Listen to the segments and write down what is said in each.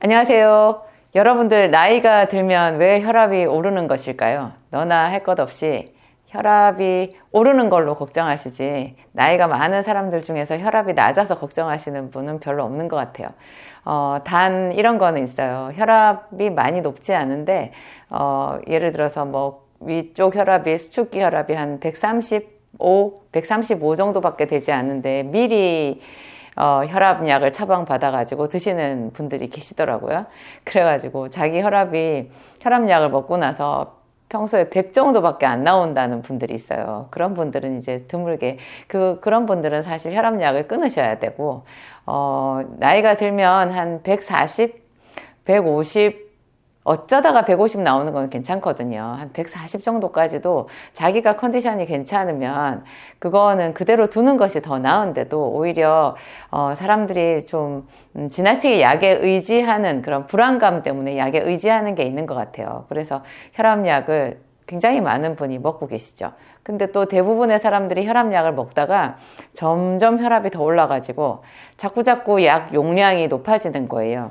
안녕하세요. 여러분들 나이가 들면 왜 혈압이 오르는 것일까요? 너나 할 것 없이 혈압이 오르는 걸로 걱정하시지 나이가 많은 사람들 중에서 혈압이 낮아서 걱정하시는 분은 별로 없는 것 같아요. 어, 단 이런 거는 있어요. 혈압이 많이 높지 않은데 어, 예를 들어서 뭐 위쪽 혈압이 수축기 혈압이 한 135, 135 정도밖에 되지 않는데 미리 어, 혈압약을 처방받아가지고 드시는 분들이 계시더라고요. 그래가지고 자기 혈압이 혈압약을 먹고 나서 평소에 100 정도밖에 안 나온다는 분들이 있어요. 그런 분들은 이제 드물게 그 그런 분들은 사실 혈압약을 끊으셔야 되고 어, 나이가 들면 한 140, 150 어쩌다가 150 나오는 건 괜찮거든요. 한 140 정도까지도 자기가 컨디션이 괜찮으면 그거는 그대로 두는 것이 더 나은데도 오히려 어, 사람들이 좀 음, 지나치게 약에 의지하는 그런 불안감 때문에 약에 의지하는 게 있는 것 같아요. 그래서 혈압약을 굉장히 많은 분이 먹고 계시죠. 근데 또 대부분의 사람들이 혈압약을 먹다가 점점 혈압이 더 올라가지고 자꾸자꾸 약 용량이 높아지는 거예요.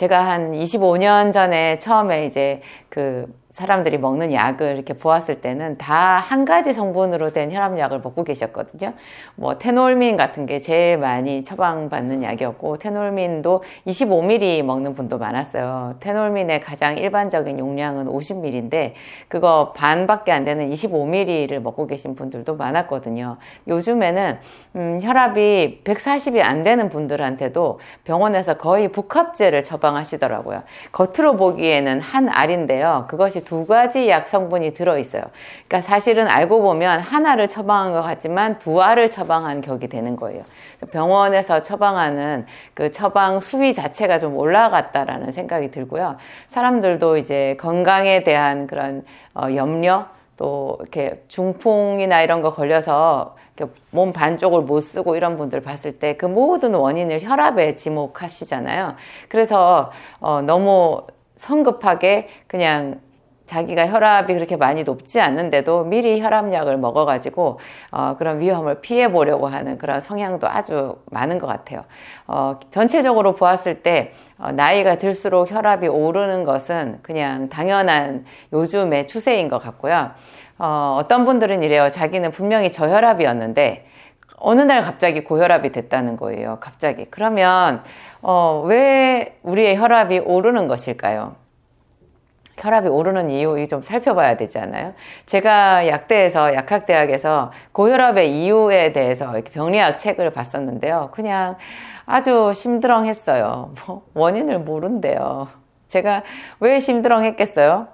제가 한 25년 전에 처음에 이제 그 사람들이 먹는 약을 이렇게 보았을 때는 다 한 가지 성분으로 된 혈압약을 먹고 계셨거든요. 뭐 테놀민 같은 게 제일 많이 처방받는 약이었고 테놀민도 25ml 먹는 분도 많았어요. 테놀민의 가장 일반적인 용량은 50ml인데 그거 반밖에 안 되는 25ml를 먹고 계신 분들도 많았거든요. 요즘에는 음, 혈압이 140이 안 되는 분들한테도 병원에서 거의 복합제를 처방하시더라고요. 겉으로 보기에는 한 알인데요. 그것이 두 가지 약 성분이 들어있어요. 그러니까 사실은 알고 보면 하나를 처방한 것 같지만 두 알을 처방한 격이 되는 거예요. 병원에서 처방하는 그 처방 수위 자체가 좀 올라갔다라는 생각이 들고요. 사람들도 이제 건강에 대한 그런 어, 염려, 또 이렇게 중풍이나 이런 거 걸려서 몸 반쪽을 못 쓰고 이런 분들 봤을 때 그 모든 원인을 혈압에 지목하시잖아요. 그래서 어, 너무 성급하게 그냥 자기가 혈압이 그렇게 많이 높지 않는데도 미리 혈압약을 먹어가지고 어, 그런 위험을 피해 보려고 하는 그런 성향도 아주 많은 것 같아요. 어, 전체적으로 보았을 때 어, 나이가 들수록 혈압이 오르는 것은 그냥 당연한 요즘의 추세인 것 같고요. 어, 어떤 분들은 이래요. 자기는 분명히 저혈압이었는데 어느 날 갑자기 고혈압이 됐다는 거예요. 갑자기. 그러면 어, 왜 우리의 혈압이 오르는 것일까요? 혈압이 오르는 이유 좀 살펴봐야 되지 않아요? 제가 약대에서 약학대학에서 고혈압의 이유에 대해서 이렇게 병리학 책을 봤었는데요. 그냥 아주 심드렁했어요. 뭐 원인을 모른대요. 제가 왜 심드렁했겠어요?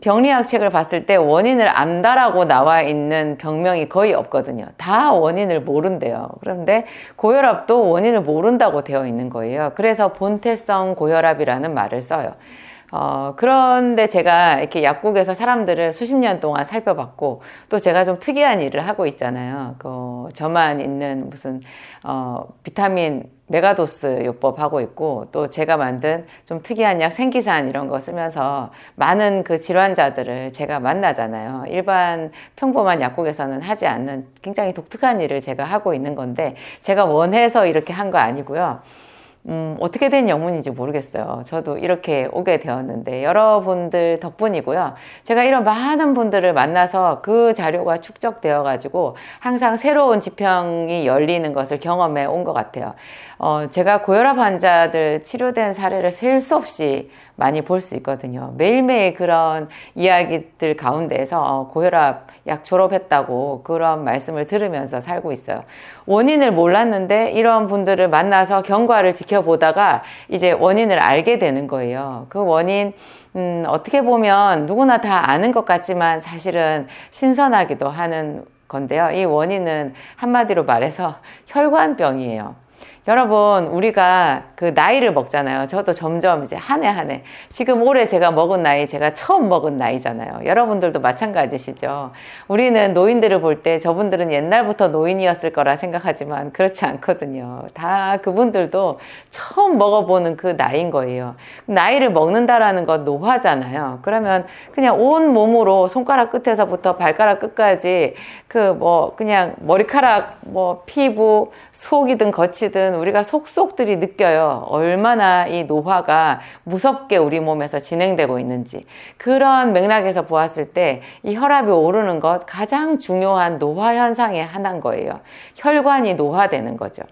병리학 책을 봤을 때 원인을 안다라고 나와 있는 병명이 거의 없거든요. 다 원인을 모른대요. 그런데 고혈압도 원인을 모른다고 되어 있는 거예요. 그래서 본태성 고혈압이라는 말을 써요. 어, 그런데 제가 이렇게 약국에서 사람들을 수십 년 동안 살펴봤고, 또 제가 좀 특이한 일을 하고 있잖아요. 그, 저만 있는 무슨, 어, 비타민 메가도스 요법 하고 있고, 또 제가 만든 좀 특이한 약 생기산 이런 거 쓰면서 많은 그 질환자들을 제가 만나잖아요. 일반 평범한 약국에서는 하지 않는 굉장히 독특한 일을 제가 하고 있는 건데, 제가 원해서 이렇게 한 거 아니고요. 음, 어떻게 된 영문인지 모르겠어요. 저도 이렇게 오게 되었는데 여러분들 덕분이고요. 제가 이런 많은 분들을 만나서 그 자료가 축적되어 가지고 항상 새로운 지평이 열리는 것을 경험해 온 것 같아요. 어, 제가 고혈압 환자들 치료된 사례를 셀 수 없이 많이 볼 수 있거든요. 매일매일 그런 이야기들 가운데에서 어, 고혈압 약 졸업했다고 그런 말씀을 들으면서 살고 있어요. 원인을 몰랐는데 이런 분들을 만나서 경과를 지켜보다가 이제 원인을 알게 되는 거예요. 그 원인, 음, 어떻게 보면 누구나 다 아는 것 같지만 사실은 신선하기도 하는 건데요. 이 원인은 한마디로 말해서 혈관병이에요. 여러분, 우리가 그 나이를 먹잖아요. 저도 점점 이제 한 해 한 해. 지금 올해 제가 먹은 나이, 제가 처음 먹은 나이잖아요. 여러분들도 마찬가지시죠. 우리는 노인들을 볼 때 저분들은 옛날부터 노인이었을 거라 생각하지만 그렇지 않거든요. 다 그분들도 처음 먹어보는 그 나이인 거예요. 나이를 먹는다라는 건 노화잖아요. 그러면 그냥 온 몸으로 손가락 끝에서부터 발가락 끝까지 그 뭐 그냥 머리카락, 뭐 피부, 속이든 거치든 때는 우리가 속속들이 느껴요. 얼마나 이 노화가 무섭게 우리 몸에서 진행되고 있는지. 그런 맥락에서 보았을 때 이 혈압이 오르는 것 가장 중요한 노화 현상의 하나인 거예요. 혈관이 노화되는 거죠.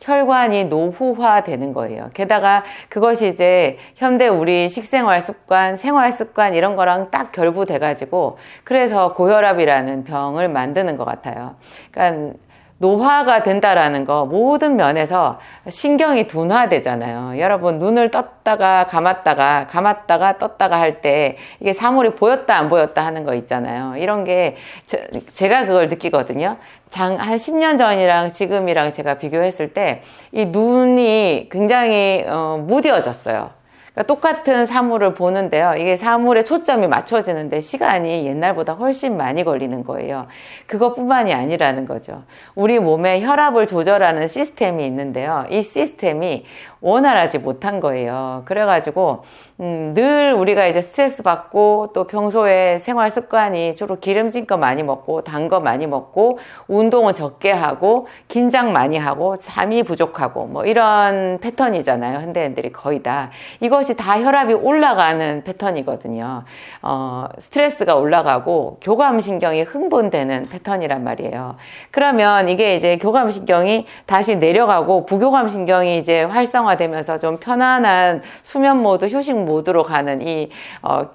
혈관이 노후화 되는 거예요. 게다가 그것이 이제 현대 우리 식생활 습관, 생활 습관 이런 거랑 딱 결부돼 가지고 그래서 고혈압이라는 병을 만드는 것 같아요. 그러니까 노화가 된다라는 거 모든 면에서 신경이 둔화되잖아요. 여러분 눈을 떴다가 감았다가 감았다가 떴다가 할 때 이게 사물이 보였다 안 보였다 하는 거 있잖아요. 이런 게 제, 가 그걸 느끼거든요. 장, 한 10년 전이랑 지금이랑 제가 비교했을 때 이 눈이 굉장히 어, 무뎌졌어요. 그러니까 똑같은 사물을 보는데요. 이게 사물에 초점이 맞춰지는데 시간이 옛날보다 훨씬 많이 걸리는 거예요. 그것뿐만이 아니라는 거죠. 우리 몸에 혈압을 조절하는 시스템이 있는데요. 이 시스템이 원활하지 못한 거예요. 그래가지고 음, 늘 우리가 이제 스트레스 받고 또 평소에 생활 습관이 주로 기름진 거 많이 먹고 단 거 많이 먹고 운동은 적게 하고 긴장 많이 하고 잠이 부족하고 뭐 이런 패턴이잖아요. 현대인들이 거의 다 이것이 다 혈압이 올라가는 패턴이거든요. 어, 스트레스가 올라가고 교감 신경이 흥분되는 패턴이란 말이에요. 그러면 이게 이제 교감 신경이 다시 내려가고 부교감 신경이 이제 활성화 되면서 좀 편안한 수면 모드, 휴식 모드 모드로 가는 이 어,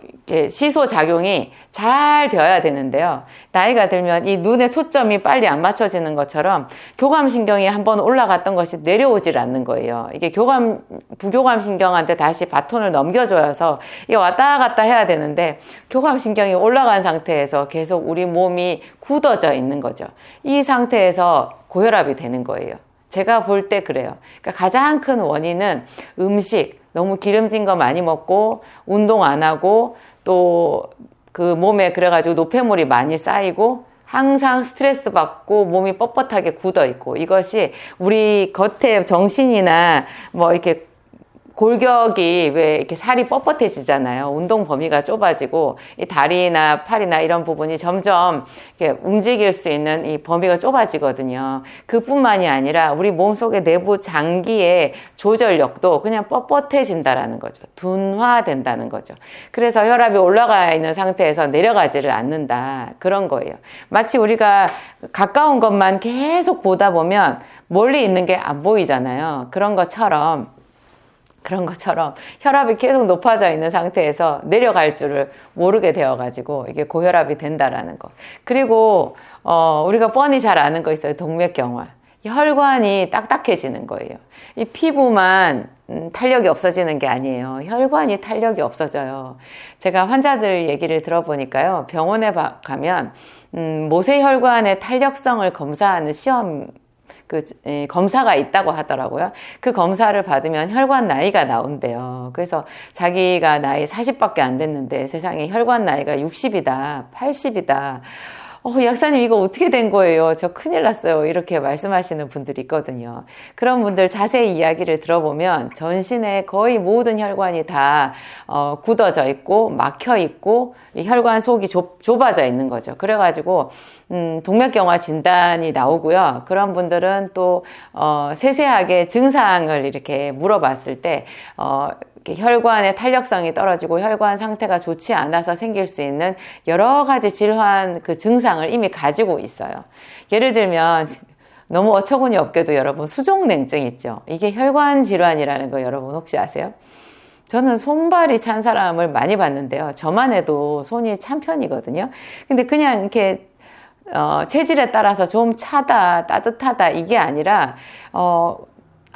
시소 작용이 잘 되어야 되는데요. 나이가 들면 이 눈의 초점이 빨리 안 맞춰지는 것처럼 교감 신경이 한번 올라갔던 것이 내려오질 않는 거예요. 이게 교감 부교감 신경한테 다시 바톤을 넘겨줘서 이게 왔다 갔다 해야 되는데 교감 신경이 올라간 상태에서 계속 우리 몸이 굳어져 있는 거죠. 이 상태에서 고혈압이 되는 거예요. 제가 볼 때 그래요. 그러니까 가장 큰 원인은 음식, 너무 기름진 거 많이 먹고 운동 안 하고 또 그 몸에 그래가지고 노폐물이 많이 쌓이고 항상 스트레스 받고 몸이 뻣뻣하게 굳어 있고 이것이 우리 겉에 정신이나 뭐 이렇게 골격이 왜 이렇게 살이 뻣뻣해지잖아요. 운동 범위가 좁아지고 이 다리나 팔이나 이런 부분이 점점 이렇게 움직일 수 있는 이 범위가 좁아지거든요. 그뿐만이 아니라 우리 몸속의 내부 장기의 조절력도 그냥 뻣뻣해진다라는 거죠. 둔화된다는 거죠. 그래서 혈압이 올라가 있는 상태에서 내려가지를 않는다. 그런 거예요. 마치 우리가 가까운 것만 계속 보다 보면 멀리 있는 게 안 보이잖아요. 그런 것처럼 그런 것처럼 혈압이 계속 높아져 있는 상태에서 내려갈 줄을 모르게 되어가지고 이게 고혈압이 된다라는 거. 그리고 어, 우리가 뻔히 잘 아는 거 있어요. 동맥경화. 혈관이 딱딱해지는 거예요. 이 피부만 음, 탄력이 없어지는 게 아니에요. 혈관이 탄력이 없어져요. 제가 환자들 얘기를 들어보니까요. 병원에 가면 음, 모세혈관의 탄력성을 검사하는 시험 그 검사가 있다고 하더라고요. 그 검사를 받으면 혈관 나이가 나온대요. 그래서 자기가 나이 40밖에 안 됐는데 세상에 혈관 나이가 60이다, 80이다. 어, 약사님 이거 어떻게 된 거예요? 저 큰일 났어요. 이렇게 말씀하시는 분들이 있거든요. 그런 분들 자세히 이야기를 들어보면 전신의 거의 모든 혈관이 다 어, 굳어져 있고 막혀 있고 혈관 속이 좁, 좁아져 있는 거죠. 그래가지고 음, 동맥경화 진단이 나오고요. 그런 분들은 또 어, 세세하게 증상을 이렇게 물어봤을 때 어, 혈관의 탄력성이 떨어지고 혈관 상태가 좋지 않아서 생길 수 있는 여러 가지 질환 그 증상을 이미 가지고 있어요. 예를 들면 너무 어처구니 없게도 여러분 수족냉증 있죠. 이게 혈관 질환이라는 거 여러분 혹시 아세요? 저는 손발이 찬 사람을 많이 봤는데요. 저만 해도 손이 찬 편이거든요. 근데 그냥 이렇게 어, 체질에 따라서 좀 차다, 따뜻하다 이게 아니라 어,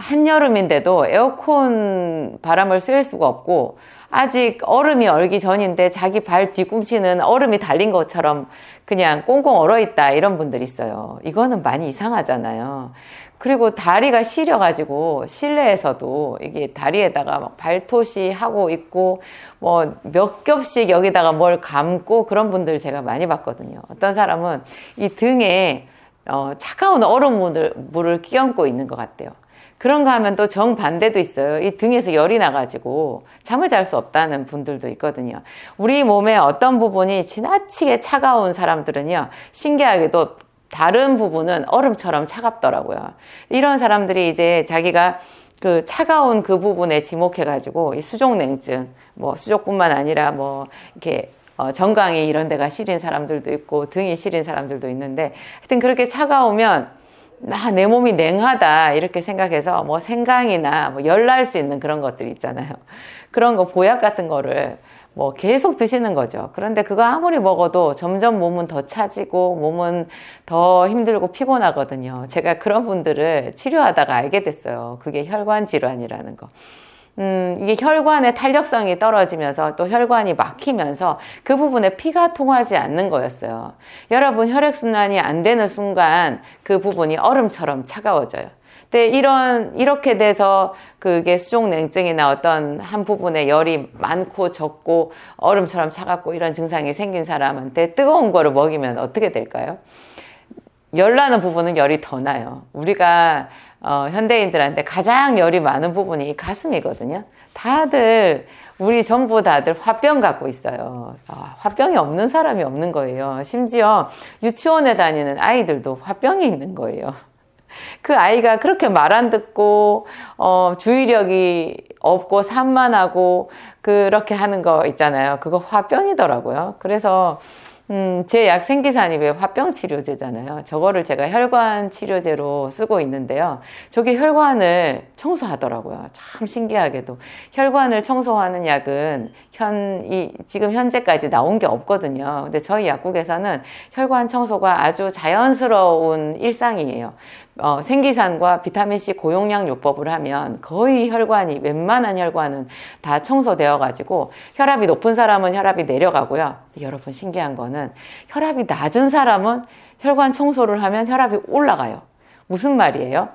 한여름인데도 에어컨 바람을 쐴 수가 없고 아직 얼음이 얼기 전인데 자기 발 뒤꿈치는 얼음이 달린 것처럼 그냥 꽁꽁 얼어 있다 이런 분들 있어요. 이거는 많이 이상하잖아요. 그리고 다리가 시려가지고 실내에서도 이게 다리에다가 막 발토시 하고 있고 뭐 몇 겹씩 여기다가 뭘 감고 그런 분들 제가 많이 봤거든요. 어떤 사람은 이 등에 어, 차가운 얼음 물을 물을 끼얹고 있는 것 같대요. 그런가 하면 또 정반대도 있어요. 이 등에서 열이 나가지고 잠을 잘 수 없다는 분들도 있거든요. 우리 몸의 어떤 부분이 지나치게 차가운 사람들은요, 신기하게도 다른 부분은 얼음처럼 차갑더라고요. 이런 사람들이 이제 자기가 그 차가운 그 부분에 지목해가지고 이 수족냉증, 뭐 수족뿐만 아니라 뭐 이렇게 어, 정강이 이런 데가 시린 사람들도 있고 등이 시린 사람들도 있는데 하여튼 그렇게 차가우면 나 내 몸이 냉하다 이렇게 생각해서 뭐 생강이나 뭐 열날 수 있는 그런 것들 있잖아요. 그런 거 보약 같은 거를 뭐 계속 드시는 거죠. 그런데 그거 아무리 먹어도 점점 몸은 더 차지고 몸은 더 힘들고 피곤하거든요. 제가 그런 분들을 치료하다가 알게 됐어요. 그게 혈관 질환이라는 거. 음, 이게 혈관의 탄력성이 떨어지면서 또 혈관이 막히면서 그 부분에 피가 통하지 않는 거였어요. 여러분, 혈액순환이 안 되는 순간 그 부분이 얼음처럼 차가워져요. 근데 이런, 이렇게 돼서 그게 수족냉증이나 어떤 한 부분에 열이 많고 적고 얼음처럼 차갑고 이런 증상이 생긴 사람한테 뜨거운 거를 먹이면 어떻게 될까요? 열나는 부분은 열이 더 나요. 우리가 어, 현대인들한테 가장 열이 많은 부분이 가슴이거든요. 다들 우리 전부 다들 화병 갖고 있어요. 아, 화병이 없는 사람이 없는 거예요. 심지어 유치원에 다니는 아이들도 화병이 있는 거예요. 그 아이가 그렇게 말 안 듣고 어, 주의력이 없고 산만하고 그렇게 하는 거 있잖아요. 그거 화병이더라고요. 그래서 음, 제 약 생기산이 왜 화병 치료제잖아요. 저거를 제가 혈관 치료제로 쓰고 있는데요. 저게 혈관을 청소하더라고요. 참 신기하게도. 혈관을 청소하는 약은 현, 이, 지금 현재까지 나온 게 없거든요. 근데 저희 약국에서는 혈관 청소가 아주 자연스러운 일상이에요. 어, 생기산과 비타민C 고용량 요법을 하면 거의 혈관이 웬만한 혈관은 다 청소되어 가지고 혈압이 높은 사람은 혈압이 내려가고요. 여러분 신기한 거는 혈압이 낮은 사람은 혈관 청소를 하면 혈압이 올라가요. 무슨 말이에요?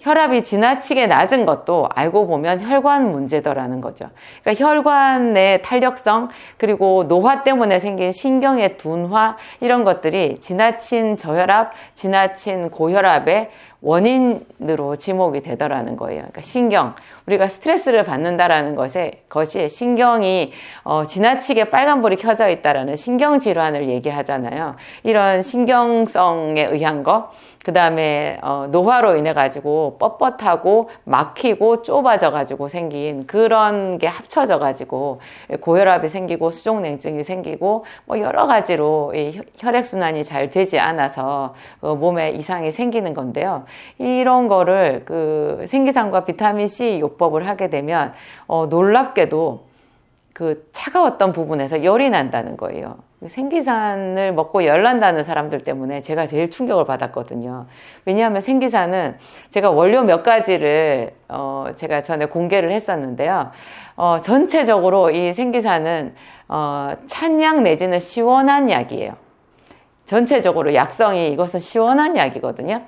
혈압이 지나치게 낮은 것도 알고 보면 혈관 문제더라는 거죠. 그러니까 혈관의 탄력성 그리고 노화 때문에 생긴 신경의 둔화 이런 것들이 지나친 저혈압, 지나친 고혈압의 원인으로 지목이 되더라는 거예요. 그러니까 신경, 우리가 스트레스를 받는다라는 것에, 것이 신경이 어, 지나치게 빨간불이 켜져 있다라는 신경 질환을 얘기하잖아요. 이런 신경성에 의한 거, 그 다음에 어, 노화로 인해 가지고 뻣뻣하고 막히고 좁아져 가지고 생긴 그런 게 합쳐져 가지고 고혈압이 생기고 수족냉증이 생기고 뭐 여러 가지로 이 혈액 순환이 잘 되지 않아서 어, 몸에 이상이 생기는 건데요. 이런 거를 그 생기산과 비타민 C 요법을 하게 되면 어, 놀랍게도 그 차가웠던 부분에서 열이 난다는 거예요. 생기산을 먹고 열난다는 사람들 때문에 제가 제일 충격을 받았거든요. 왜냐하면 생기산은 제가 원료 몇 가지를 어 제가 전에 공개를 했었는데요. 어 전체적으로 이 생기산은 어 찬약 내지는 시원한 약이에요. 전체적으로 약성이 이것은 시원한 약이거든요.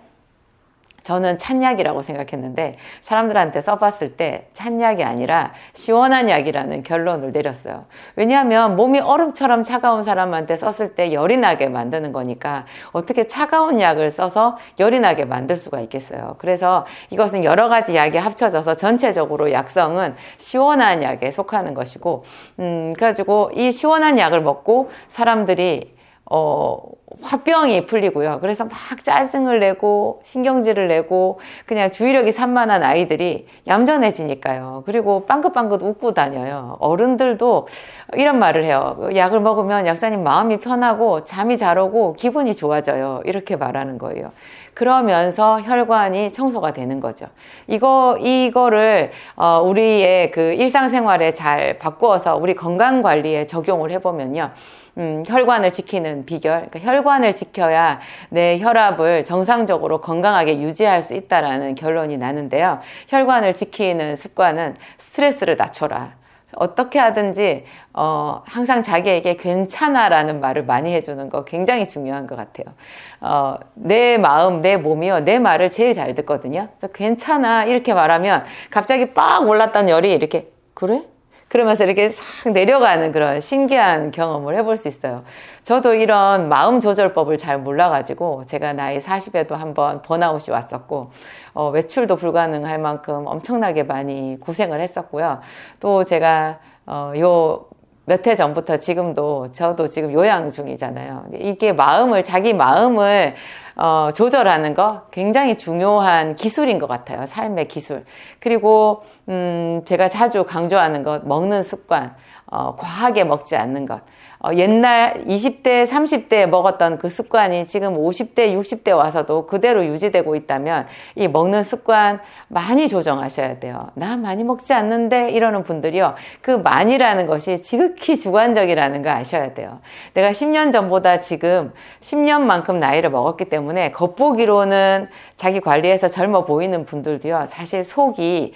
저는 찬약이라고 생각했는데 사람들한테 써봤을 때 찬약이 아니라 시원한 약이라는 결론을 내렸어요. 왜냐하면 몸이 얼음처럼 차가운 사람한테 썼을 때 열이 나게 만드는 거니까 어떻게 차가운 약을 써서 열이 나게 만들 수가 있겠어요. 그래서 이것은 여러 가지 약이 합쳐져서 전체적으로 약성은 시원한 약에 속하는 것이고, 음, 그래가지고 이 시원한 약을 먹고 사람들이 어, 화병이 풀리고요. 그래서 막 짜증을 내고 신경질을 내고 그냥 주의력이 산만한 아이들이 얌전해지니까요. 그리고 빵긋빵긋 웃고 다녀요. 어른들도 이런 말을 해요. 약을 먹으면 약사님 마음이 편하고 잠이 잘 오고 기분이 좋아져요. 이렇게 말하는 거예요. 그러면서 혈관이 청소가 되는 거죠. 이거, 이거를, 어, 우리의 그 일상생활에 잘 바꾸어서 우리 건강 관리에 적용을 해보면요. 음, 혈관을 지키는 비결, 그러니까 혈관 을 지켜야 내 혈압을 정상적으로 건강하게 유지할 수 있다라는 결론이 나는데요. 혈관을 지키는 습관은 스트레스를 낮춰라. 어떻게 하든지 어, 항상 자기에게 괜찮아라는 말을 많이 해주는 거 굉장히 중요한 것 같아요. 어, 내 마음, 내 몸이요, 내 말을 제일 잘 듣거든요. 그래서 괜찮아 이렇게 말하면 갑자기 빡 올랐던 열이 이렇게 그래? 그러면서 이렇게 싹 내려가는 그런 신기한 경험을 해볼 수 있어요. 저도 이런 마음 조절법을 잘 몰라가지고 제가 나이 40에도 한번 번아웃이 왔었고 어, 외출도 불가능할 만큼 엄청나게 많이 고생을 했었고요. 또 제가 어, 요 몇해 전부터 지금도 저도 지금 요양 중이잖아요. 이게 마음을 자기 마음을 어, 조절하는 거 굉장히 중요한 기술인 것 같아요. 삶의 기술. 그리고 음, 제가 자주 강조하는 것 먹는 습관, 어, 과하게 먹지 않는 것. 어, 옛날 20대, 30대에 먹었던 그 습관이 지금 50대, 60대 와서도 그대로 유지되고 있다면 이 먹는 습관 많이 조정하셔야 돼요. 나 많이 먹지 않는데 이러는 분들이요. 그 많이라는 것이 지극히 주관적이라는 거 아셔야 돼요. 내가 10년 전보다 지금 10년만큼 나이를 먹었기 때문에 겉보기로는 자기 관리해서 젊어 보이는 분들도요. 사실 속이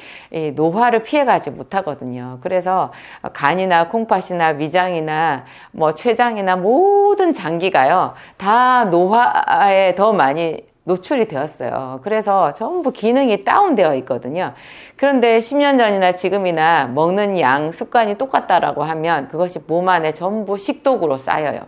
노화를 피해가지 못하거든요. 그래서 간이나 콩팥이나 위장이나 뭐 췌장이나 모든 장기가요 다 노화에 더 많이 노출이 되었어요. 그래서 전부 기능이 다운되어 있거든요. 그런데 10년 전이나 지금이나 먹는 양 습관이 똑같다라고 하면 그것이 몸 안에 전부 식독으로 쌓여요.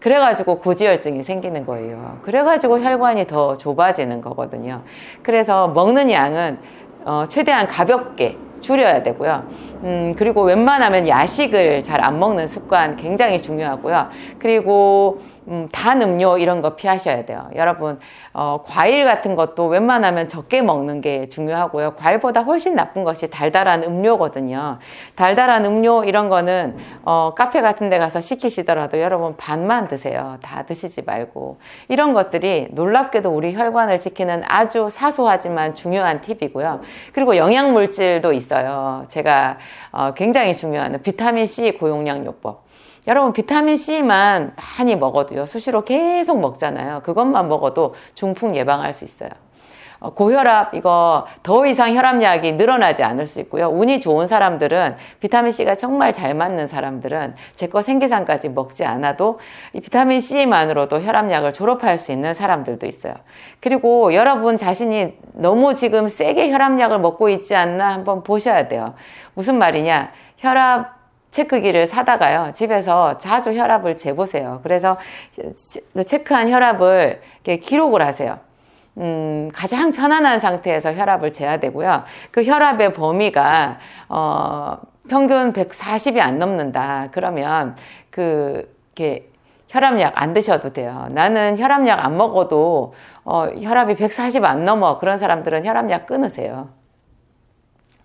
그래가지고 고지혈증이 생기는 거예요. 그래가지고 혈관이 더 좁아지는 거거든요. 그래서 먹는 양은 어, 최대한 가볍게 줄여야 되고요. 음, 그리고 웬만하면 야식을 잘 안 먹는 습관 굉장히 중요하고요. 그리고 음, 단 음료 이런 거 피하셔야 돼요. 여러분, 어, 과일 같은 것도 웬만하면 적게 먹는 게 중요하고요. 과일보다 훨씬 나쁜 것이 달달한 음료거든요. 달달한 음료 이런 거는 어, 카페 같은 데 가서 시키시더라도 여러분 반만 드세요. 다 드시지 말고. 이런 것들이 놀랍게도 우리 혈관을 지키는 아주 사소하지만 중요한 팁이고요. 그리고 영양물질도 있어요. 제가 어, 굉장히 중요한 비타민 C 고용량 요법. 여러분 비타민 C만 많이 먹어도요 수시로 계속 먹잖아요. 그것만 먹어도 중풍 예방할 수 있어요. 어, 고혈압 이거 더 이상 혈압약이 늘어나지 않을 수 있고요. 운이 좋은 사람들은 비타민 C가 정말 잘 맞는 사람들은 제 거 생기산까지 먹지 않아도 이 비타민 C만으로도 혈압약을 졸업할 수 있는 사람들도 있어요. 그리고 여러분 자신이 너무 지금 세게 혈압약을 먹고 있지 않나 한번 보셔야 돼요. 무슨 말이냐? 혈압 체크기를 사다가요 집에서 자주 혈압을 재보세요. 그래서 그 체크한 혈압을 기록을 하세요. 음, 가장 편안한 상태에서 혈압을 재야 되고요. 그 혈압의 범위가 어, 평균 140이 안 넘는다. 그러면 그 이렇게 혈압약 안 드셔도 돼요. 나는 혈압약 안 먹어도 어, 혈압이 140 안 넘어. 그런 사람들은 혈압약 끊으세요.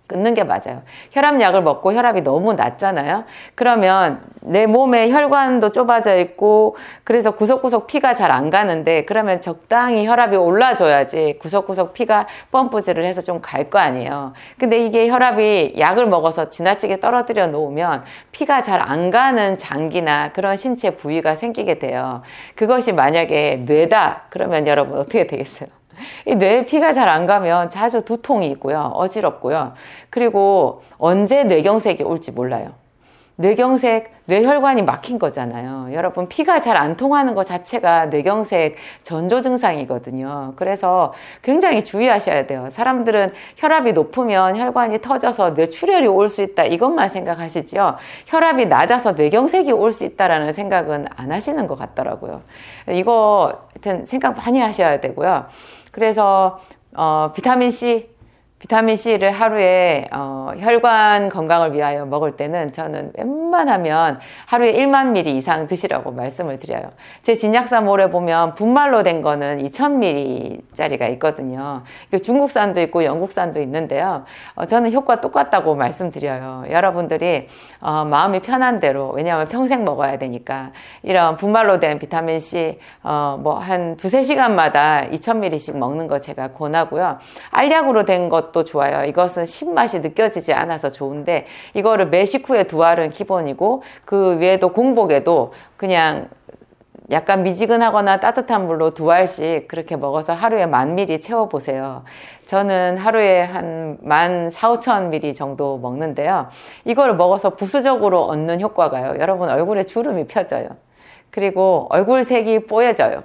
끊는 게 맞아요. 혈압약을 먹고 혈압이 너무 낮잖아요. 그러면 내 몸에 혈관도 좁아져 있고 그래서 구석구석 피가 잘 안 가는데 그러면 적당히 혈압이 올라줘야지 구석구석 피가 펌프질을 해서 좀 갈 거 아니에요. 근데 이게 혈압이 약을 먹어서 지나치게 떨어뜨려 놓으면 피가 잘 안 가는 장기나 그런 신체 부위가 생기게 돼요. 그것이 만약에 뇌다 그러면 여러분 어떻게 되겠어요? 이 뇌에 피가 잘 안 가면 자주 두통이 있고요. 어지럽고요. 그리고 언제 뇌경색이 올지 몰라요. 뇌경색, 뇌혈관이 막힌 거잖아요. 여러분, 피가 잘 안 통하는 것 자체가 뇌경색 전조 증상이거든요. 그래서 굉장히 주의하셔야 돼요. 사람들은 혈압이 높으면 혈관이 터져서 뇌출혈이 올 수 있다. 이것만 생각하시죠. 혈압이 낮아서 뇌경색이 올 수 있다라는 생각은 안 하시는 것 같더라고요. 이거 하여튼 생각 많이 하셔야 되고요. 그래서 어, 비타민 C 비타민 C를 하루에 어, 혈관 건강을 위하여 먹을 때는 저는 웬만하면 하루에 1만 ml 이상 드시라고 말씀을 드려요. 제 진약사몰에 보면 분말로 된 거는 2,000ml짜리가 있거든요. 중국산도 있고 영국산도 있는데요. 어, 저는 효과 똑같다고 말씀드려요. 여러분들이 어, 마음이 편한 대로 왜냐하면 평생 먹어야 되니까 이런 분말로 된 비타민 C 어, 뭐 한 두세 시간마다 2,000ml씩 먹는 거 제가 권하고요. 알약으로 된 것. 것도 좋아요. 이것은 신맛이 느껴지지 않아서 좋은데 이거를 매 식후에 두 알은 기본이고 그 외에도 공복에도 그냥 약간 미지근하거나 따뜻한 물로 두 알씩 그렇게 먹어서 하루에 만 미리 채워보세요. 저는 하루에 한 만 사오천 미리 정도 먹는데요. 이걸 먹어서 부수적으로 얻는 효과가요. 여러분 얼굴에 주름이 펴져요. 그리고 얼굴색이 뽀얘져요.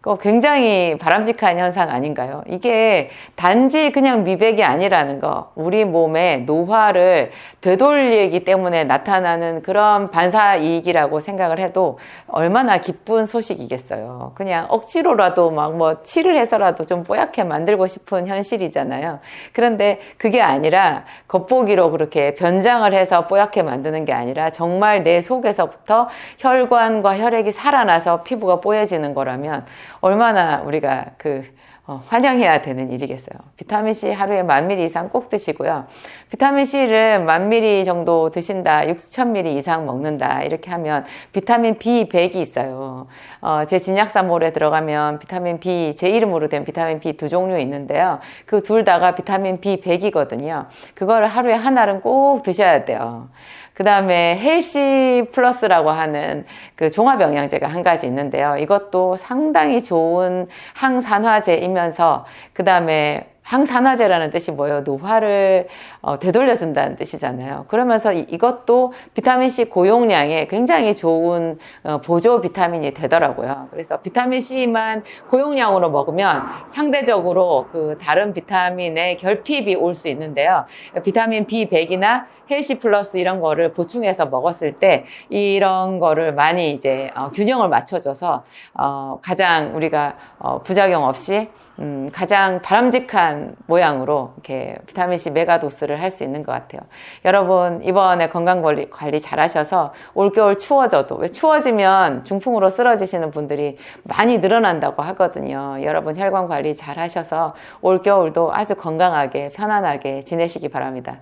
그 굉장히 바람직한 현상 아닌가요? 이게 단지 그냥 미백이 아니라는 거, 우리 몸의 노화를 되돌리기 때문에 나타나는 그런 반사 이익이라고 생각을 해도 얼마나 기쁜 소식이겠어요. 그냥 억지로라도 막뭐 칠을 해서라도 좀 뽀얗게 만들고 싶은 현실이잖아요. 그런데 그게 아니라 겉보기로 그렇게 변장을 해서 뽀얗게 만드는 게 아니라 정말 내 속에서부터 혈관과 혈액이 살아나서 피부가 뽀얘지는 거라면 얼마나 우리가 그 어, 환영해야 되는 일이겠어요. 비타민C 하루에 만 미리 이상 꼭 드시고요. 비타민C를 만 미리 정도 드신다, 6천 미리 이상 먹는다, 이렇게 하면 비타민 B100이 있어요. 어, 제 진약사몰에 들어가면 비타민 B, 제 이름으로 된 비타민 B 두 종류 있는데요. 그 둘 다가 비타민 B100이거든요. 그거를 하루에 하나는 꼭 드셔야 돼요. 그 다음에 헬시 플러스라고 하는 그 종합 영양제가 한 가지 있는데요. 이것도 상당히 좋은 항산화제이면서 그 다음에 항산화제라는 뜻이 뭐예요? 노화를 어, 되돌려준다는 뜻이잖아요. 그러면서 이, 것도 비타민C 고용량에 굉장히 좋은 어, 보조 비타민이 되더라고요. 그래서 비타민C만 고용량으로 먹으면 상대적으로 그 다른 비타민의 결핍이 올 수 있는데요. 비타민 B100이나 헬시 플러스 이런 거를 보충해서 먹었을 때 이런 거를 많이 이제 어, 균형을 맞춰줘서 어, 가장 우리가 어, 부작용 없이 음, 가장 바람직한 모양으로 이렇게 비타민C 메가도스를 할 수 있는 것 같아요. 여러분, 이번에 건강 관리, 관리 잘 하셔서 올겨울 추워져도, 왜 추워지면 중풍으로 쓰러지시는 분들이 많이 늘어난다고 하거든요. 여러분, 혈관 관리 잘 하셔서 올겨울도 아주 건강하게, 편안하게 지내시기 바랍니다.